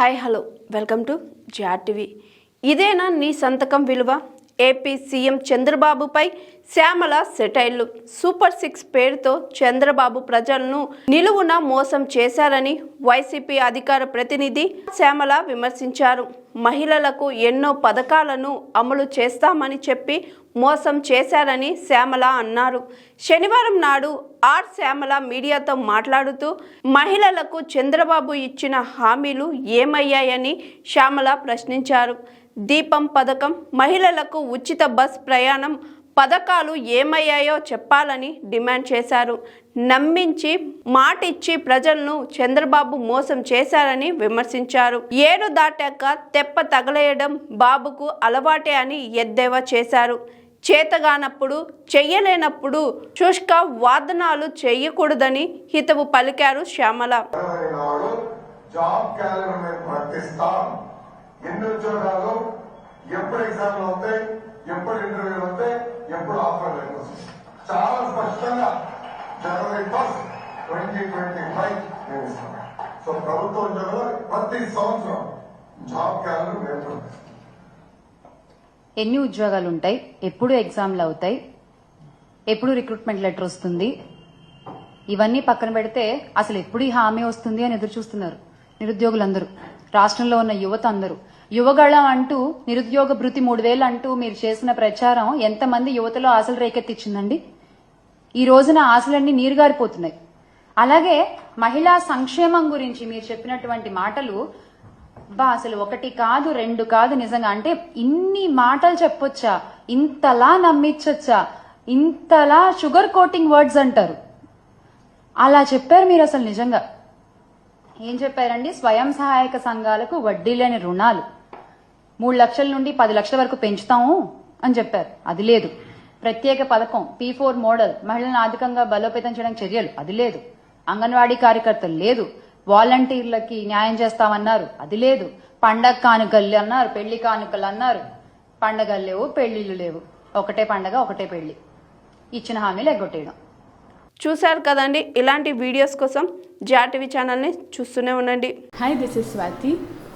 Hi hello welcome to jar TV ఇదేనా నీ సంతకం విలువ? ఏపీ సీఎం చంద్రబాబుపై శ్యామల సెటైళ్ళు సూపర్ సిక్స్ పేరుతో చంద్రబాబు ప్రజలను నిలువున మోసం చేశారని వైసీపీ అధికార ప్రతినిధి శ్యామల విమర్శించారు. మహిళలకు ఎన్నో పథకాలను అమలు చేస్తామని చెప్పి మోసం చేశారని శ్యామల అన్నారు. శనివారం నాడు ఆర్ శ్యామల మీడియాతో మాట్లాడుతూ మహిళలకు చంద్రబాబు ఇచ్చిన హామీలు ఏమయ్యాయని శ్యామల ప్రశ్నించారు. దీపం పథకం మహిళలకు ఉచిత బస్ ప్రయాణం పథకాలు ఏమయ్యాయో చెప్పాలని డిమాండ్ చేశారు. నమ్మించి మాటిచ్చి ప్రజలను చంద్రబాబు మోసం చేశారని విమర్శించారు. ఏడు దాటాక తెప్ప తగలేయడం బాబుకు అలవాటే అని ఎద్దేవా చేశారు. చేతగానప్పుడు చెయ్యలేనప్పుడు శుష్క వాదనాలు చేయకూడదని హితవు పలికారు శ్యామల. ఎప్పుడు ఎగ్జామ్లు అవుతాయి ఎప్పుడు ఎప్పుడు ఆఫర్ లెటర్స్ చాలా స్పష్టంగా January first twenty twenty five నేను ఇస్తాం సో ప్రభుత్వ ఉద్యోగాలు ప్రతి సంవత్సరం జాబ్ క్యాలెండర్ నేను ఎన్ని ఉద్యోగాలు ఉంటాయి? ఎప్పుడు ఎగ్జామ్లు అవుతాయి? ఎప్పుడు రిక్రూట్మెంట్ లెటర్ వస్తుంది? ఇవన్నీ పక్కన పెడితే అసలు ఎప్పుడు ఈ హామీ వస్తుంది అని ఎదురు చూస్తున్నారు నిరుద్యోగులందరూ. రాష్ట్రంలో ఉన్న యువత అందరూ. యువగళం అంటూ నిరుద్యోగ భృతి మూడు వేలు అంటూ మీరు చేసిన ప్రచారం ఎంతమంది యువతలో ఆశలు రేకెత్తిచ్చిందండి? ఈ రోజున ఆశలన్నీ నీరుగారిపోతున్నాయి. అలాగే మహిళా సంక్షేమం గురించి మీరు చెప్పినటువంటి మాటలు బా అసలు ఒకటి కాదు రెండు కాదు నిజంగా. అంటే ఇన్ని మాటలు చెప్పొచ్చా? ఇంతలా నమ్మించొచ్చా ఇంతలా షుగర్ కోటింగ్ వర్డ్స్ అంటారు. అలా చెప్పారు మీరు అసలు నిజంగా. ఏం చెప్పారండి? స్వయం సహాయక సంఘాలకు వడ్డీ లేని రుణాలు. మూడు లక్షల నుండి పది లక్షల వరకు పెంచుతాము అని చెప్పారు. అది లేదు. ప్రత్యేక పథకం పీ ఫోర్ మోడల్ మహిళలను ఆర్థికంగా బలోపేతం చేయడానికి చర్యలు. అది లేదు. అంగన్వాడీ కార్యకర్తలు లేదు. వాలంటీర్లకి న్యాయం చేస్తామన్నారు. అది లేదు. పండగ కానుకలు అన్నారు పెళ్ళి కానుకలు అన్నారు. పండగలు లేవు పెళ్ళిళ్ళు లేవు. ఒకటే పండగ ఒకటే పెళ్ళి. ఇచ్చిన హామీలు ఎగ్గొట్టేయడం. చూశారు కదండి ఇలాంటి వీడియోస్ కోసం జార్ టీవీ ఛానల్ని చూస్తూనే ఉండండి. Hi this is Swathi